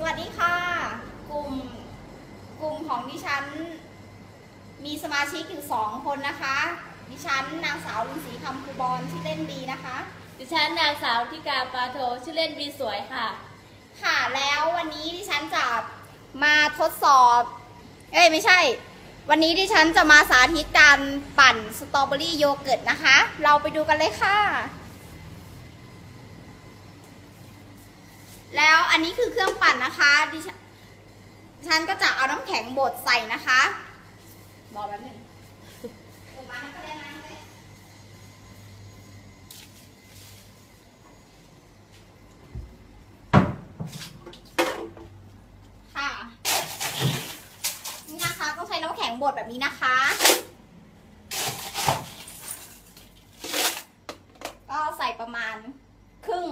สวัสดีค่ะ กลุ่มกลุ่มของดิฉัน มีสมาชิกอยู่สองคนนะคะ ดิฉันนางสาวลุงศรีคำคูบอลที่อเล่นดีนะคะ ดิฉันนางสาวทิกาปาโทชื่อเล่นวีสวยค่ะ ค่ะแล้ววันนี้ดิฉันจะมาทดสอบ เอ้ยไม่ใช่ วันนี้ดิฉันจะมาสาธิตการปั่นสตรอเบอรี่โยเกิร์ตนะคะ เราไปดูกันเลยค่ะ แล้วอันนี้คือเครื่องปั่นนะคะดิฉันก็จะเอาน้ำแข็งบดใส่นะคะบอกแบบนึงผมมาให้ก็ได้นะเลยค่ะนี่นะคะต้องใช้น้ำแข็งบดแบบนี้นะคะ ก็ใส่ประมาณครึ่ง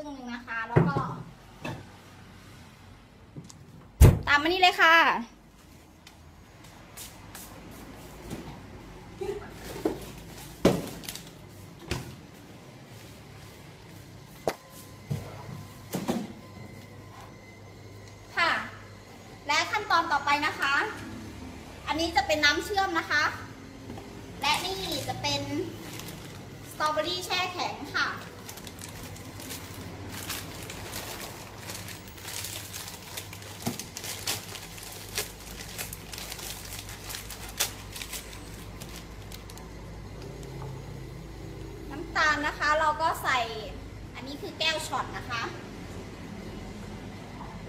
รึ่งหนึ่งนะคะ แล้วก็ ตามมานี่เลยค่ะ ค่ะ และขั้นตอนต่อไปนะคะ อันนี้จะเป็นน้ำเชื่อมนะคะ และนี่จะเป็นสตรอเบอรี่แช่แข็งค่ะ นะคะ เราก็ใส่อันนี้คือแก้วช็อตนะคะ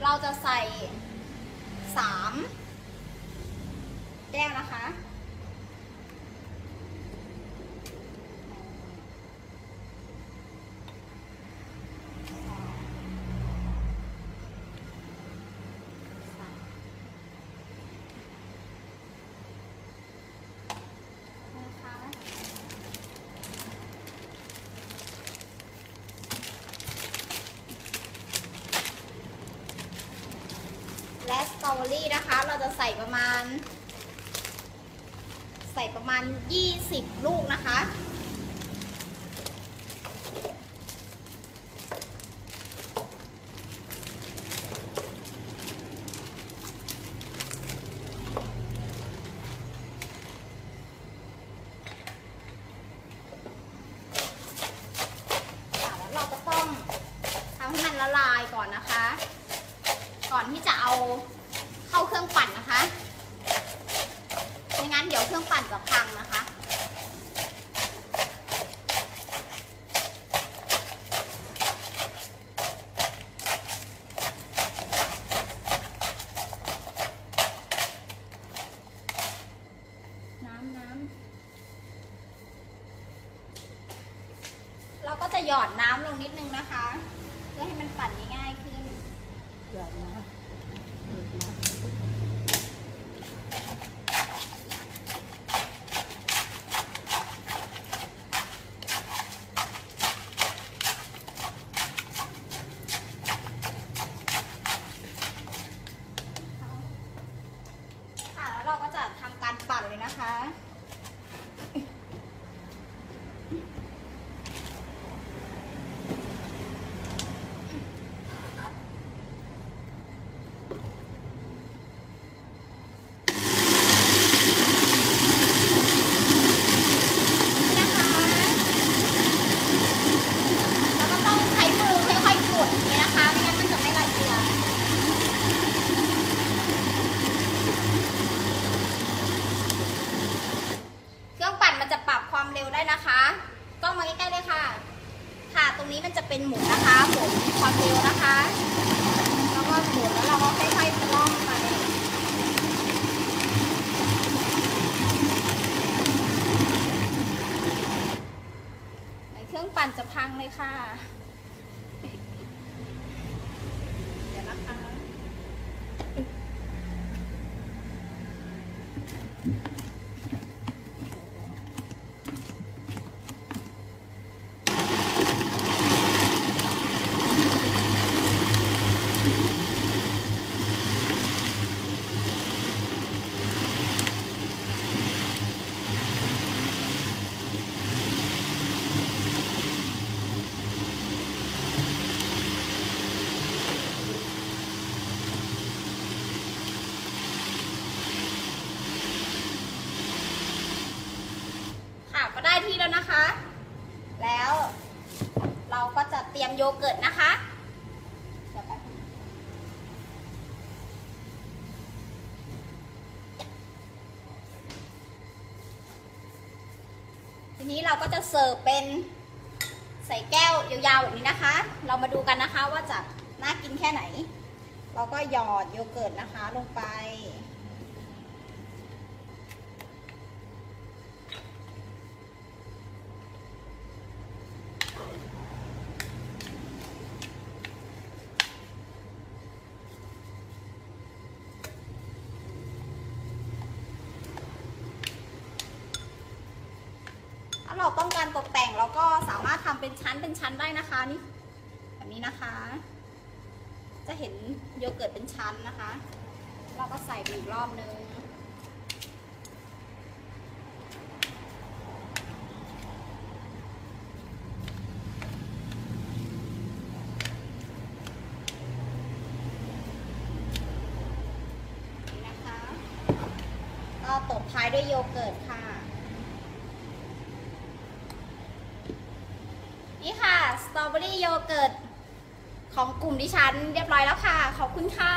เราจะใส่สามแก้วนะคะ และสตรอเบอรี่นะคะ เราจะใส่ประมาณ ใส่ประมาณ 20 ลูกนะคะแล้วเราก็ต้องทำให้มันละลายก่อนนะคะ ก่อนที่จะเอาเข้าเครื่องปั่นนะคะไม่งั้นเดี๋ยวเครื่องปั่นจะพังนะคะน้ำน้ำเราก็จะหยอดน้ำลงนิดนึงนะคะ เพื่อให้มันปั่นง่าย ๆขึ้น หยอดนะ ค่ะ แล้วเราก็จะทำการปั่นเลยนะคะ นี่นะคะแล้วก็ต้องใช้มือค่อยๆกดอย่างนี้นะคะ ไม่งั้นมันจะไม่ละเอียด เครื่องปั่นมันจะปรับความเร็ว ได้นะคะต้องมาใกล้ๆเลยค่ะ ค่ะ ตรงนี้มันจะเป็นหมุนนะคะหมุนความเร็วนะคะ แล้วก็หมุนแล้วเราก็ค่อยๆล่องไปเครื่องปั่นจะพังเลยค่ะ ค่ะก็ได้ที่แล้วนะคะ แล้วเราก็จะเตรียมโยเกิร์ตนะคะ ทีนี้เราก็จะเสิร์ฟเป็นใส่แก้วยาวๆแบบนี้นะคะ เรามาดูกันนะคะว่าจะน่ากินแค่ไหน เราก็หยอดโยเกิร์ตนะคะลงไป ต้องการตกแต่งเราก็สามารถทำเป็นชั้นเป็นชั้นได้นะคะนี่แบบนี้นะคะ จะเห็นโยเกิร์ตเป็นชั้นนะคะ เราก็ใส่ไปอีกรอบนึงนะคะก็ตบท้ายด้วยโยเกิร์ตค่ะ นี่ค่ะ สตรอเบอรี่โยเกิร์ตของกลุ่มดิฉันเรียบร้อยแล้วค่ะ ขอบคุณค่ะ